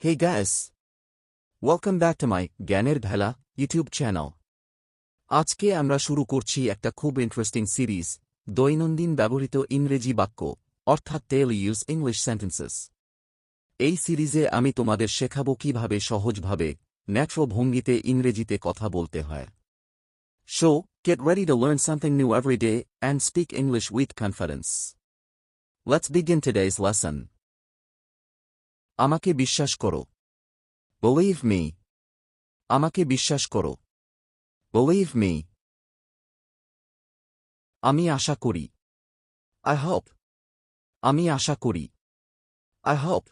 Hey guys! Welcome back to my জ্ঞানের ভেলা YouTube channel আজকে আমরা শুরু করছি একটা খুব ইন্টারেস্টিং সিরিজ দৈনন্দিন ব্যবহৃত ইংরেজি বাক্য, অর্থাৎ টেল ইউজ ইংলিশ সেন্টেন্সেস এই সিরিজে আমি তোমাদের শেখাবো কীভাবে সহজভাবে ন্যাচুরাল ভঙ্গিতে ইংরেজিতে কথা বলতে হয় so get ready to learn something new every day and speak English with confidence. Let's begin today's lesson. আমাকে বিশ্বাস করো। বলিভ মি আমাকে বিশ্বাস করো। বলিভ মি আমি আশা করি। আই হপ আমি আশা করি। আই হপ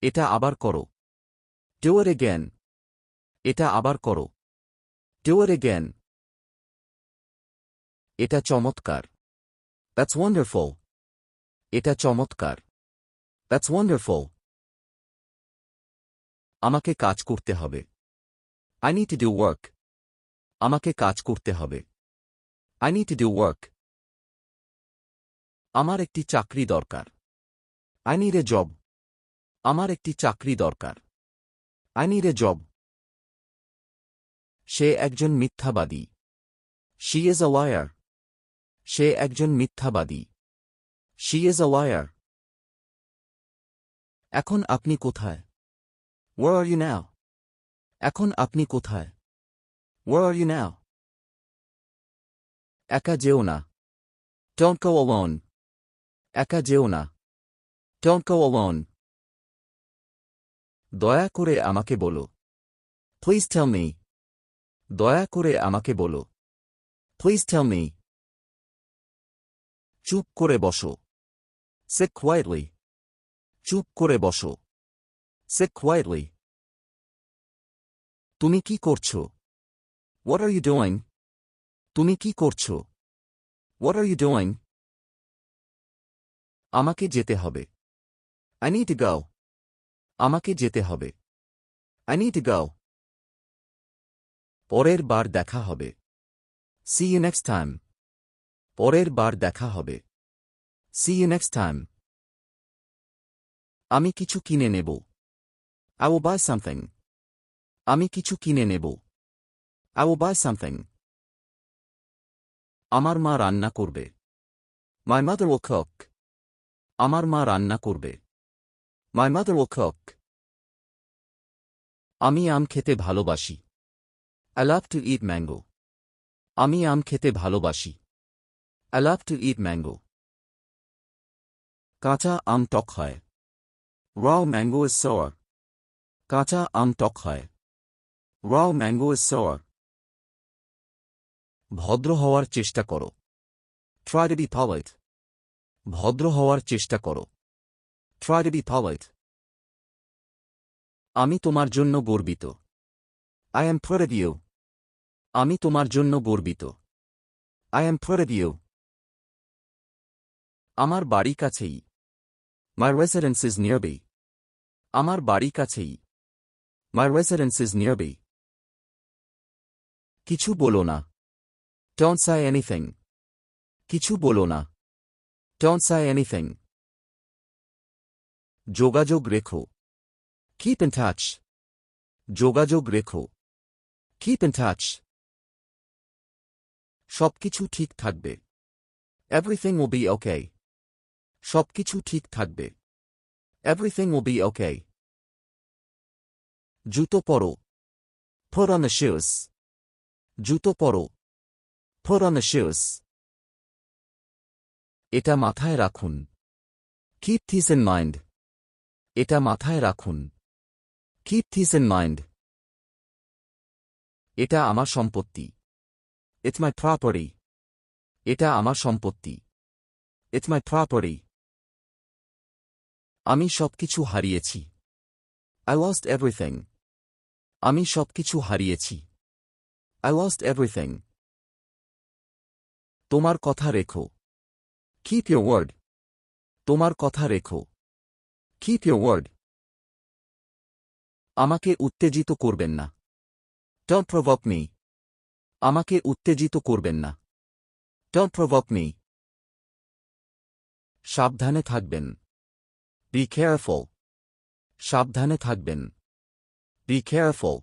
এটা আবার করো। টুয়ার এ জ্ঞান এটা আবার করো। টুয়ার এ জ্ঞান এটা চমৎকার। দ্যাটস ওয়ান্ডারফল এটা চমৎকার। That's wonderful. আমাকে কাজ করতে হবে I need to do work. আমাকে কাজ করতে হবে I need to do work. আমার একটি চাকরি দরকার I need a job. আমার একটি চাকরি দরকার I need a job. সে একজন মিথ্যাবাদী She is a liar. সে একজন মিথ্যাবাদী She is a liar. এখন আপনি কোথায়? ওয়ার আর ইউ নাও এখন আপনি কোথায়? ওয়ার আর ইউ নাও একা যেও না। টঙ্ক ওন একা যেও না। টঙ্ক ওন দয়া করে আমাকে বলো। প্লিজ টেল মি দয়া করে আমাকে বলো। প্লিজ টেল মি চুপ করে বসো। সে খোয়াইলি চুপ করে বসো। সে কোয়াইটলি তুমি কি করছ? ওয়াট আর ইউ ডোয়াইং তুমি কি করছ? ওয়াট আর ইউ ডোয়াইং আমাকে যেতে হবে। আই অ্যানিট গাও আমাকে যেতে হবে। আই অ্যানিট গাও পরের বার দেখা হবে। সি ইউ নেক্সট টাইম পরের বার দেখা হবে। সি ইউ নেক্সট টাইম আমি কিছু কিনে নেব। আও বাই সামথিং আমি কিছু কিনে নেব। আও বাই সামথিং আমার মা রান্না করবে। মাই মাদার ও খক আমার মা রান্না করবে। মাই মাদার ও খক আমি আম খেতে ভালোবাসি। I love to eat mango আমি আম খেতে ভালোবাসি। I love to eat mango কাঁচা আম টক হয়। Raw mango is sour. কাঁচা আম টক হয় Raw mango is sour. ভদ্র হওয়ার চেষ্টা করো Try to be polite. ভদ্র হওয়ার চেষ্টা করো Try to be polite. আমি তোমার জন্য গর্বিত I am proud of you. আমি তোমার জন্য গর্বিত I am proud of you. আমার বাড়ি কাছেই My residence is nearby. আমার বাড়ি কাছেই My residence is nearby. কিছু বলো না Don't say anything. কিছু বলো না Don't say anything. যোগাযোগ রেখো Keep in touch. যোগাযোগ রেখো Keep in touch. সবকিছু ঠিক থাকবে Everything will be okay. সবকিছু ঠিক থাকবে। এভরিথিং উইল বি ওকে জুতো পরো। ফোরন শিওস জুতো পরো। ফোরন শিওস এটা মাথায় রাখুন। কিপ থিস এন মাইন্ড এটা মাথায় রাখুন। কিপ থিস এন মাইন্ড এটা আমার সম্পত্তি। ইট মাই থ্রাপরি এটা আমার সম্পত্তি। ইট মাই থ্রাপরি আমি সবকিছু হারিয়েছি। আই লস্ট এভরিথিং আমি সবকিছু হারিয়েছি। আই লস্ট এভরিথিং তোমার কথা রেখো। কিপ ইউ ওয়ার্ড তোমার কথা রেখো। কিপ ইউ ওয়ার্ড আমাকে উত্তেজিত করবেন না। টন প্রভক নেই আমাকে উত্তেজিত করবেন না। টন প্রভক নেই সাবধানে থাকবেন। Be careful. সাবধানে থাকবেন বি কেয়ারফুল